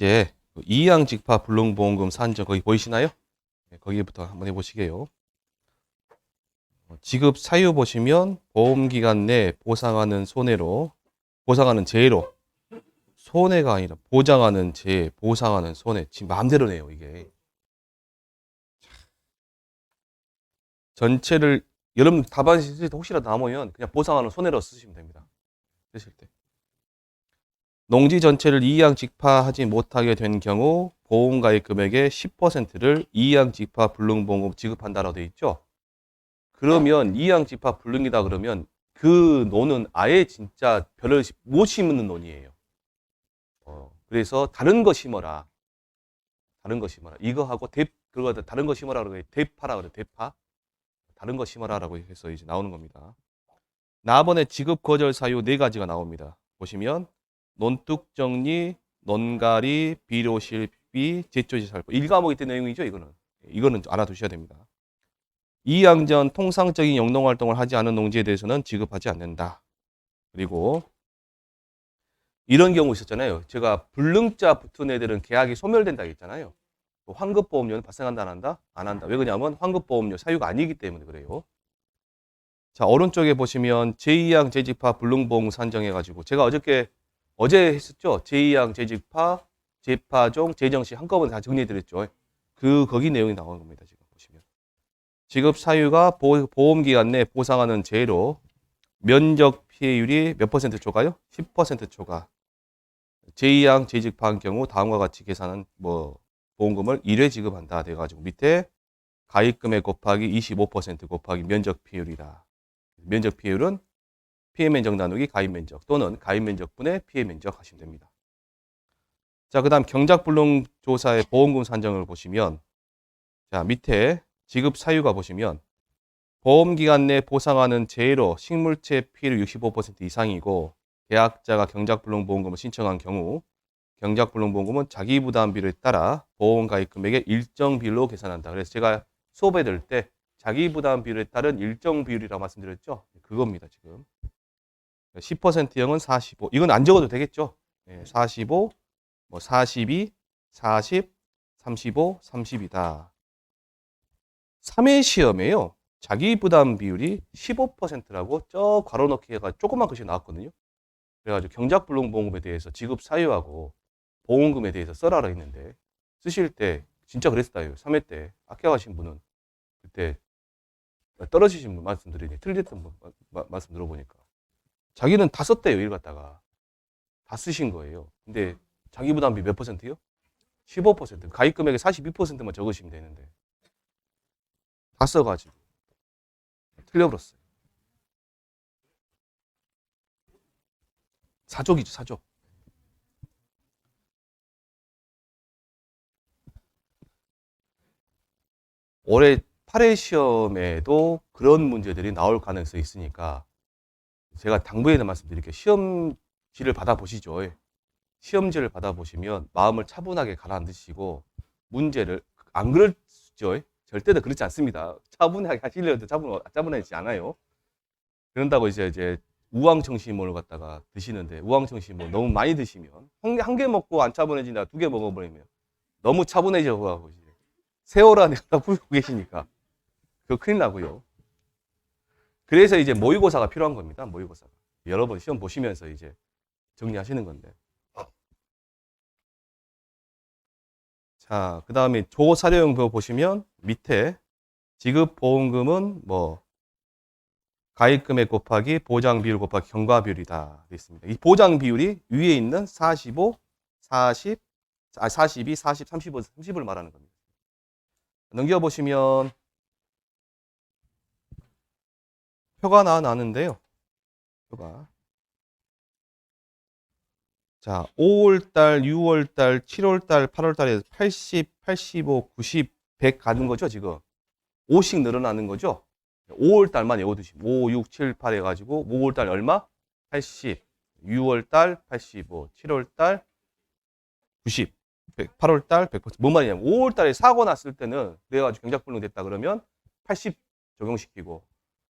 예, 이양 직파 불능보험금 산정 거기 보이시나요? 네, 거기부터 한번 해보시게요. 어, 지급 사유 보시면 보험기간 내 보상하는 손해로 보상하는 재해로 손해가 아니라 보장하는 재해, 보상하는 손해 지금 마음대로네요 이게. 전체를 여러분 답안 쓰실 때 혹시라도 남으면 그냥 보상하는 손해로 쓰시면 됩니다. 쓰실 때. 농지 전체를 이양 직파하지 못하게 된 경우 보험가입 금액의 10%를 이양 직파 불능보험금 지급한다라고 되어 있죠. 그러면 이양 직파 불능이다 그러면 그 논은 아예 진짜 별을 시- 못 심는 논이에요. 어, 그래서 다른 거 심어라. 다른 거 심어라. 이거 하고 대 그거 다른 거 심어라 그러고 대파라 그래 대파. 다른 거 심어라라고 해서 이제 나오는 겁니다. 나번에 지급 거절 사유 네 가지가 나옵니다. 보시면 논뚝 정리, 논가리, 비료실비, 제초지 살포. 일과목이 된 내용이죠, 이거는. 이거는 좀 알아두셔야 됩니다. 이양전 통상적인 영농 활동을 하지 않은 농지에 대해서는 지급하지 않는다. 그리고 이런 경우 있었잖아요. 제가 불능자 붙은 애들은 계약이 소멸된다 했잖아요. 뭐 환급보험료는 발생한다 안 한다? 안 한다. 왜 그러냐면 환급보험료 사유가 아니기 때문에 그래요. 자, 오른쪽에 보시면 제2양 재직파 불능보험 산정해가지고 제가 어저께 어제 했었죠. 제2양 재직파, 재파종, 재정시 한꺼번에 다 정리해드렸죠. 그 거기 내용이 나오는 겁니다. 지금 보시면 지급 사유가 보, 보험기간 내 보상하는 재로 면적 피해율이 몇 퍼센트 초과요? 10% 초과. 제2양 재직파한 경우 다음과 같이 계산한 뭐 보험금을 1회 지급한다 돼가지고 밑에 가입금액 곱하기 25% 곱하기 면적 피해율이다. 면적 피해율은 피해 면적 나누기 가입 면적 또는 가입 면적분의 피해 면적 하시면 됩니다. 자, 그 다음 경작 불능 조사의 보험금 산정을 보시면 자, 밑에 지급 사유가 보시면 보험 기간 내 보상하는 재해로 식물체 피해율 65% 이상이고 계약자가 경작 불능 보험금을 신청한 경우 경작 불능 보험금은 자기 부담비를 따라 보험 가입 금액의 일정 비율로 계산한다. 그래서 제가 수업에 들때 자기 부담 비율에 따른 일정 비율이라고 말씀드렸죠. 그겁니다, 지금. 10%형은 45. 이건 안 적어도 되겠죠. 예, 45, 뭐 42, 40, 35, 30이다. 3회 시험에요. 자기 부담 비율이 15%라고 저 괄호 넣기 해가 조그만 글씨 나왔거든요. 그래가지고 경작 불능 보험금에 대해서 지급 사유하고 보험금에 대해서 써라라 했는데 쓰실 때 진짜 그랬어요. 3회 때 아껴가신 분은 그때 떨어지신 분 말씀드리니 틀렸던 분 말씀 들어보니까 자기는 다 썼대요 일 갖다가 다 쓰신 거예요. 근데 자기 부담비 몇 퍼센트요? 15% 가입 금액의 42%만 적으시면 되는데 다 써가지고 틀려버렸어요. 사족이죠 사족. 올해 8회 시험에도 그런 문제들이 나올 가능성이 있으니까 제가 당부에는 말씀드릴게요. 시험지를 받아보시죠. 시험지를 받아보시면 마음을 차분하게 가라앉으시고 문제를 안 그렇죠. 절대로 그렇지 않습니다. 차분하게 하시려도 차분, 차분하지 않아요. 그런다고 이제 이제 우황청심을 갖다가 드시는데 우황청심을 너무 많이 드시면 한 개 먹고 안 차분해진다 두 개 먹어버리면 너무 차분해져 가고 세월 안에 갖다 풀고 계시니까 그거 큰일 나고요. 그래서 이제 모의고사가 필요한 겁니다. 모의고사가. 여러 번 시험 보시면서 이제 정리하시는 건데. 자, 그 다음에 조사료용 표 보시면 밑에 지급 보험금은 뭐 가입 금액 곱하기 보장 비율 곱하기 경과 비율이다 되어 있습니다. 이 보장 비율이 위에 있는 45, 40, 아 42, 40, 35, 30을 말하는 겁니다. 넘겨 보시면 표가 나 나는데요. 표가 자, 5월달, 6월달, 7월달, 8월달에 80, 85, 90, 100 가는 거죠, 지금. 5씩 늘어나는 거죠. 5월달만 외워두시면 5, 6, 7, 8 해가지고 5월달 얼마? 80, 6월달 85, 7월달 90, 100, 8월달 100%. 뭔 말이냐면 5월달에 사고 났을 때는 그래가지고 경작불능 됐다 그러면 80 적용시키고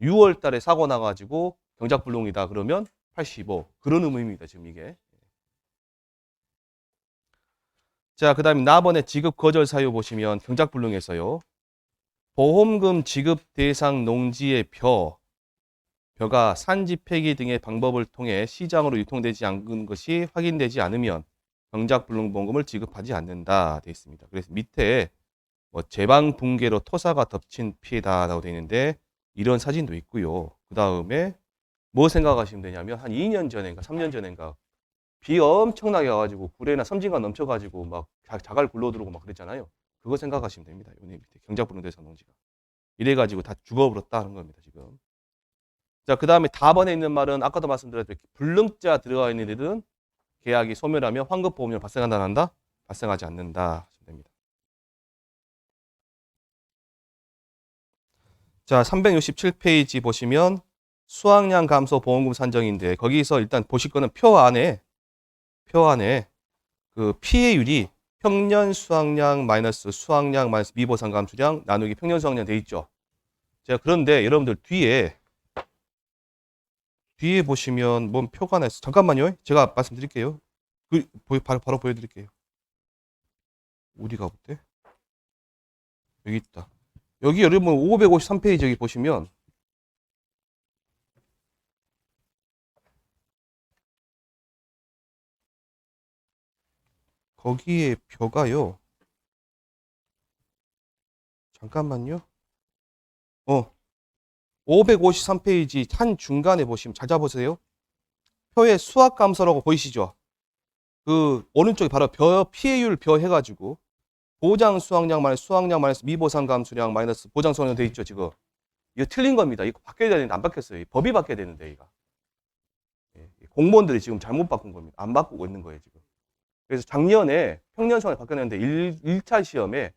6월 달에 사고 나가지고 경작불능이다 그러면 85 그런 의미입니다 지금 이게 자, 그 다음에 나번에 지급 거절 사유 보시면 경작불능에서요. 보험금 지급 대상 농지의 벼, 벼가 산지 폐기 등의 방법을 통해 시장으로 유통되지 않은 것이 확인되지 않으면 경작불능보험금을 지급하지 않는다 되어 있습니다. 그래서 밑에 뭐 제방 붕괴로 토사가 덮친 피해다라고 되어 있는데 이런 사진도 있고요. 그 다음에 뭐 생각하시면 되냐면 한 2년 전인가 3년 전인가 비 엄청나게 와가지고 구례나 섬진강 넘쳐가지고 막 자- 자갈 굴러 들어오고 막 그랬잖아요. 그거 생각하시면 됩니다. 요 밑에 경작불능대상 농지가 이래가지고 다 죽어버렸다는 겁니다. 지금. 자, 그 다음에 답안에 있는 말은 아까도 말씀드렸듯이 불능자 들어가 있는 애들은 계약이 소멸하면 환급 보험료 발생한다, 안 한다? 발생하지 않는다. 자, 367페이지 보시면 수확량 감소 보험금 산정인데 거기서 일단 보실 거는 표 안에 표 안에 그 피해율이 평년 수확량 마이너스 수확량 마이너스 미보상 감수량 나누기 평년 수확량 돼 있죠. 제가 그런데 여러분들 뒤에 뒤에 보시면 뭔 표가 하나 있어. 잠깐만요. 제가 말씀드릴게요. 그 보- 바로 바로 보여드릴게요. 어디 가볼때? 여기 있다. 여기 여러분 553페이지 여기 보시면 거기에 벼가요. 잠깐만요. 어. 553페이지 한 중간에 보시면 찾아보세요. 표의 수학 감소라고 보이시죠? 그 오른쪽에 바로 벼 피해율 벼 해가지고 보장 수확량 마이너스 수확량 마이너스 미보상 감수량 마이너스 보장 수확량 돼 있죠 지금. 이거 틀린 겁니다. 이거 바뀌어야 되는데 안 바뀌었어요. 이 법이 바뀌어야 되는데 이거. 예, 공무원들이 지금 잘못 바꾼 겁니다. 안 바꾸고 있는 거예요 지금. 그래서 작년에 평년 수학을 바뀌었는데 1, 1차 시험에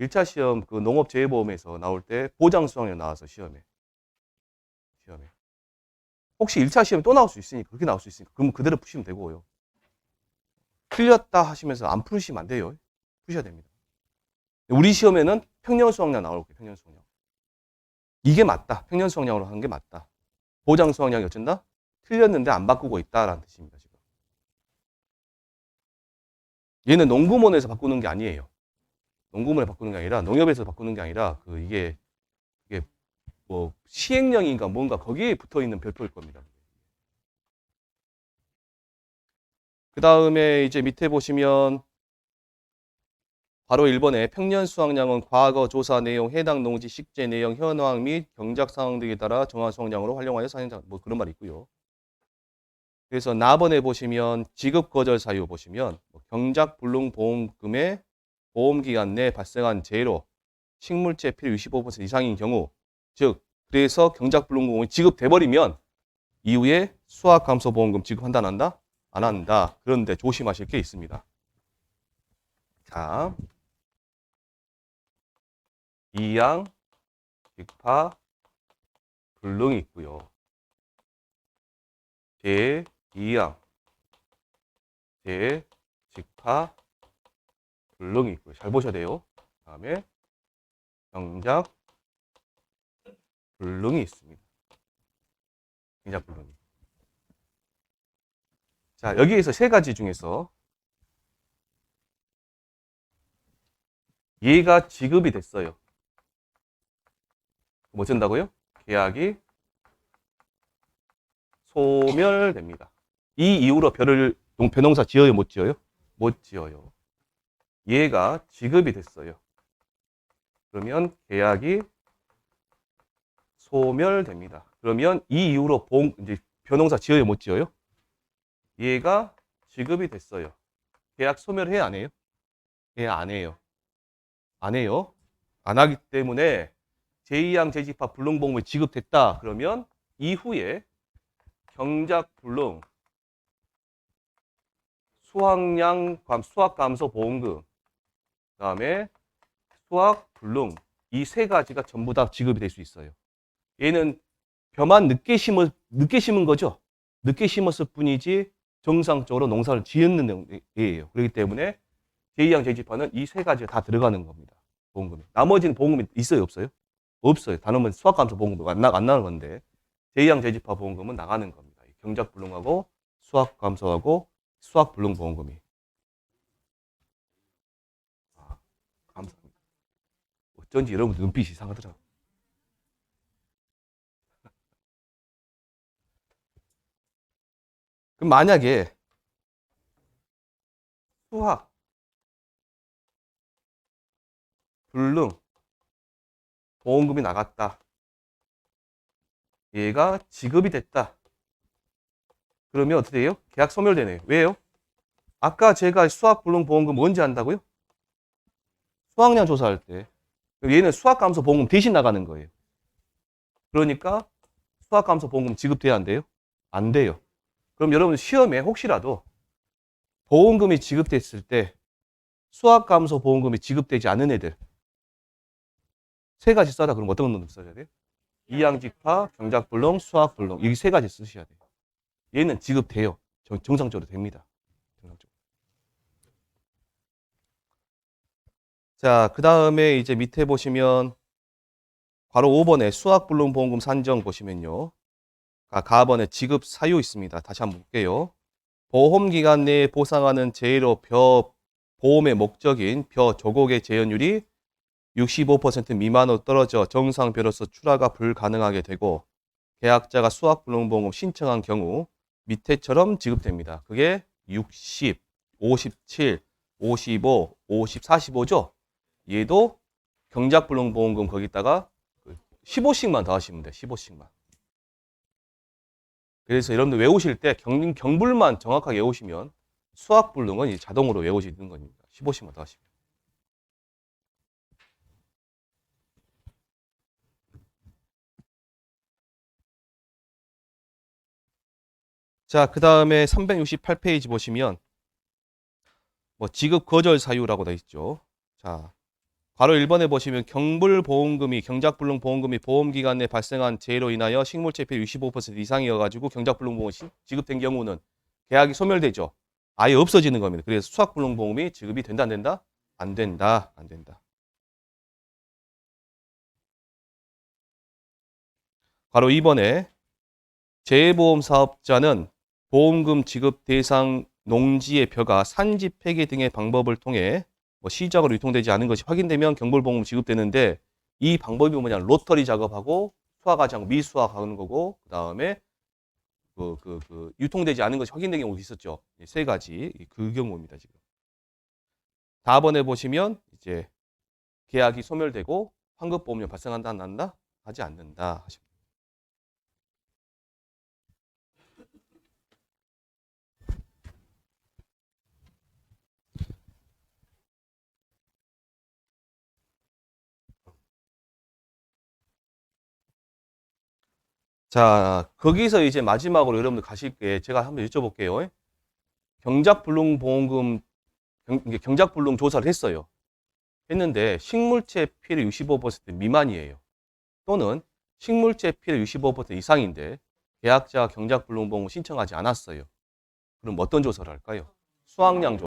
1차 시험 그 농업재해보험에서 나올 때 보장 수확량 나와서 시험에 시험에 혹시 1차 시험에 또 나올 수 있으니까 그렇게 나올 수 있으니까 그러면 그대로 푸시면 되고요. 틀렸다 하시면서 안 푸시면 안 돼요. 푸셔야 됩니다. 우리 시험에는 평년 수확량 나올 거예요. 평년 수확량. 이게 맞다. 평년 수확량으로 하는 게 맞다. 보장 수확량이 어쩐다? 틀렸는데 안 바꾸고 있다라는 뜻입니다. 지금. 얘는 농구몬에서 바꾸는 게 아니에요. 농구몬에 바꾸는 게 아니라 농협에서 바꾸는 게 아니라 그 이게 이게 뭐 시행령인가 뭔가 거기에 붙어 있는 별표일 겁니다. 그 다음에 이제 밑에 보시면 바로 1번에 평년 수확량은 과거 조사 내용, 해당 농지 식재 내용, 현황 및 경작 상황 등에 따라 정화 수확량으로 활용하여 사행장 뭐 그런 말이 있고요. 그래서 나번에 보시면 지급 거절 사유 보시면 뭐 경작 불능 보험금의 보험 기간 내 발생한 재해로 식물체 필요 65% 이상인 경우 즉 그래서 경작 불능 보험이 지급돼 버리면 이후에 수학 감소 보험금 지급한다 안 한다? 안 한다. 그런데 조심하실 게 있습니다. 자, 이양, 직파, 불능이 있고요. 제, 이양, 제, 직파, 불능이 있고요. 잘 보셔야 돼요. 다음에 경작, 불능이 있습니다. 경작, 불능이. 자, 여기에서 세 가지 중에서 얘가 지급이 됐어요. 뭐 준다고요? 계약이 소멸됩니다. 이 이후로 별을 농- 벼농사 지어요, 못 지어요? 못 지어요. 얘가 지급이 됐어요. 그러면 계약이 소멸됩니다. 그러면 이 이후로 봉 이제 벼농사 지어요, 못 지어요? 얘가 지급이 됐어요. 계약 소멸해 안 해요? 예, 안 해요. 안 해요. 안 하기 때문에 제2항 재집합 불능보험이 지급됐다. 그러면 이후에 경작 불능 수확량 감 수확 감소 보험금 그다음에 수확 불능 이 세 가지가 전부 다 지급이 될 수 있어요. 얘는 벼만 늦게 심어 늦게 심은 거죠. 늦게 심었을 뿐이지 정상적으로 농사를 지었는 애예요. 그렇기 때문에 제2항 재집합은 이세 가지가 다 들어가는 겁니다. 보험금이. 나머지는 보험금이 있어요, 없어요? 없어요. 단어는 수학감소 보험금도 안, 나, 안 나는 건데 제2항 재집합 보험금은 나가는 겁니다. 경작불능하고 수학감소하고 수학불능 보험금이 아, 감사합니다. 어쩐지 여러분 눈빛이 이상하더라고. 그럼 만약에 수학 불능 보험금이 나갔다. 얘가 지급이 됐다. 그러면 어떻게 돼요? 계약 소멸되네요. 왜요? 아까 제가 수학 불능 보험금 언제 한다고요? 수학량 조사할 때. 얘는 수학감소 보험금 대신 나가는 거예요. 그러니까 수학감소 보험금 지급돼야 안 돼요? 안 돼요. 그럼 여러분 시험에 혹시라도 보험금이 지급됐을 때 수학감소 보험금이 지급되지 않은 애들 세 가지 써라. 그럼 어떤 놈 써야 돼요? 이양직파, 경작불능, 수학불능 이세 가지 쓰셔야 돼요. 얘는 지급돼요. 정- 정상적으로 됩니다. 정상적으로. 자, 그 다음에 이제 밑에 보시면 바로 5번에 수학불능 보험금 산정 보시면요. 아, 가번에 지급 사유 있습니다. 다시 한번 볼게요. 보험기간 내에 보상하는 재해로 벼 보험의 목적인 벼 조곡의 재현율이 65% 미만으로 떨어져 정상벼로서 출하가 불가능하게 되고 계약자가 수학 불능보험금 신청한 경우 밑에처럼 지급됩니다. 그게 60, 57, 55, 50, 45죠. 얘도 경작불능보험금 거기다가 15씩만 더 하시면 돼요. 15씩만. 그래서 여러분들 외우실 때 경, 경불만 정확하게 외우시면 수학불능은 자동으로 외우시는 겁니다. 15씩만 더 하시면. 자, 그 다음에 368페이지 보시면 뭐 지급 거절 사유라고 돼 있죠. 자, 바로 1번에 보시면 경불보험금이 경작불능 보험금이 보험기간 내 발생한 재해로 인하여 식물체필 65% 이상이어가지고 경작불능보험이 시- 지급된 경우는 계약이 소멸되죠. 아예 없어지는 겁니다. 그래서 수학불능보험이 지급이 된다 안 된다? 안 된다. 안 된다. 바로 2번에 재해보험 사업자는 보험금 지급 대상 농지의 벼가 산지 폐기 등의 방법을 통해 뭐 시작으로 유통되지 않은 것이 확인되면 경불보험금 지급되는데 이 방법이 뭐냐 로터리 작업하고 수확하지 않고 미수확하는 거고 그 다음에 그, 그, 그 유통되지 않은 것이 확인된 경우가 있었죠. 이세 가지 이그 경우입니다 지금. 4번에 보시면 이제 계약이 소멸되고 환급보험료 발생한다 안 한다 하지 않는다 하십니다. 자, 거기서 이제 마지막으로 여러분들 가실 게 제가 한번 여쭤볼게요. 경작불능 보험금 경작불능 조사를 했어요. 했는데 식물체 피해율 65% 미만이에요. 또는 식물체 피해율 65% 이상인데 계약자가 경작불능 보험을 신청하지 않았어요. 그럼 어떤 조사를 할까요? 수확량 조사.